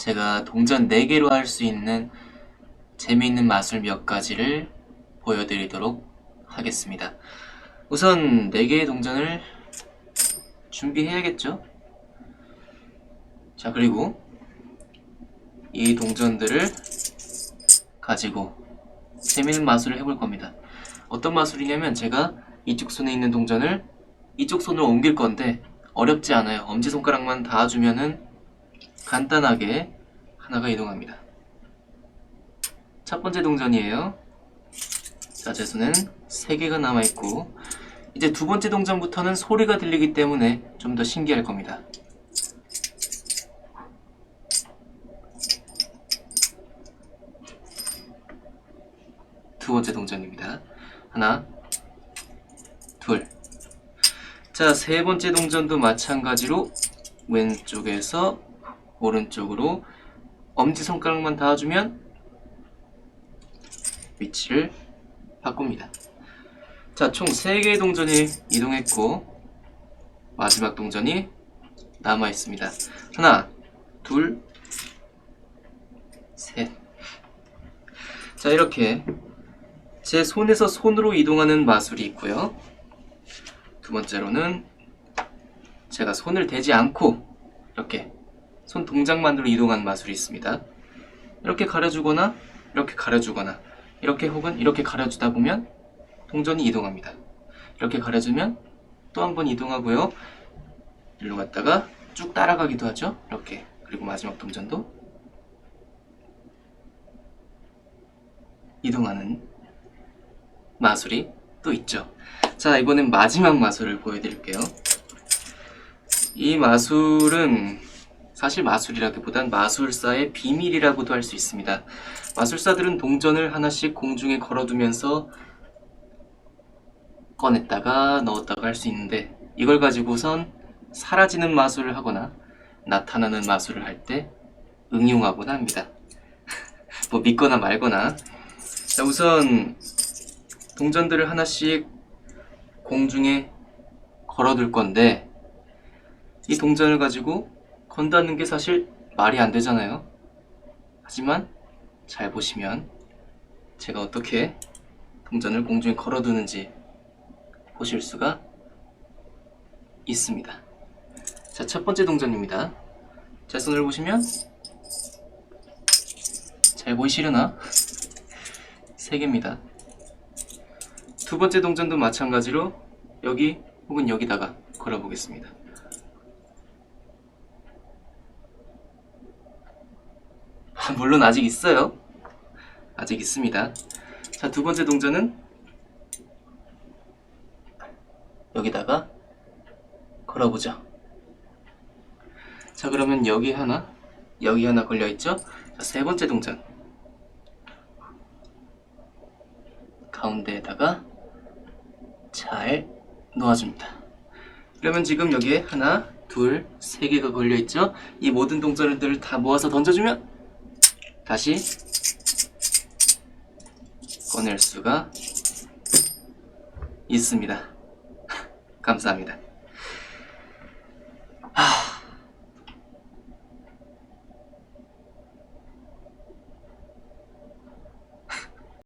제가 동전 4개로 할 수 있는 재미있는 마술 몇 가지를 보여드리도록 하겠습니다. 우선 4개의 동전을 준비해야겠죠? 자, 그리고 이 동전들을 가지고 재미있는 마술을 해볼 겁니다. 어떤 마술이냐면 제가 이쪽 손에 있는 동전을 이쪽 손으로 옮길 건데 어렵지 않아요. 엄지손가락만 닿아주면은 간단하게 하나가 이동합니다. 첫 번째 동전이에요. 자, 제 손엔 3개가 남아있고 이제 두 번째 동전부터는 소리가 들리기 때문에 좀 더 신기할 겁니다. 두 번째 동전입니다. 하나, 둘. 자, 세 번째 동전도 마찬가지로 왼쪽에서 오른쪽으로 엄지손가락만 닿아주면 위치를 바꿉니다. 자, 총 3개의 동전이 이동했고 마지막 동전이 남아 있습니다. 하나, 둘, 셋. 자, 이렇게 제 손에서 손으로 이동하는 마술이 있고요. 두 번째로는 제가 손을 대지 않고 이렇게 손 동작만으로 이동하는 마술이 있습니다. 이렇게 가려주거나 이렇게 가려주거나 이렇게 혹은 이렇게 가려주다 보면 동전이 이동합니다. 이렇게 가려주면 또 한 번 이동하고요. 일로 갔다가 쭉 따라가기도 하죠. 이렇게 그리고 마지막 동전도 이동하는 마술이 또 있죠. 자, 이번엔 마지막 마술을 보여드릴게요. 이 마술은 사실 마술이라기보단 마술사의 비밀이라고도 할 수 있습니다. 마술사들은 동전을 하나씩 공중에 걸어두면서 꺼냈다가 넣었다가 할 수 있는데 이걸 가지고선 사라지는 마술을 하거나 나타나는 마술을 할 때 응용하곤 합니다. 뭐 믿거나 말거나. 자, 우선 동전들을 하나씩 공중에 걸어둘 건데 이 동전을 가지고 건다는 게 사실 말이 안 되잖아요. 하지만 잘 보시면 제가 어떻게 동전을 공중에 걸어두는지 보실 수가 있습니다. 자, 첫 번째 동전입니다. 제 손을 보시면 잘 보이시려나? 세 개입니다. 두 번째 동전도 마찬가지로 여기 혹은 여기다가 걸어보겠습니다. 물론 아직 있어요. 아직 있습니다. 자, 두 번째 동전은 여기다가 걸어보죠. 자, 그러면 여기 하나, 여기 하나 걸려있죠? 자, 세 번째 동전. 가운데에다가 잘 놓아줍니다. 그러면 지금 여기에 하나, 둘, 세 개가 걸려있죠? 이 모든 동전들을 다 모아서 던져주면 다시 꺼낼 수가 있습니다. 감사합니다.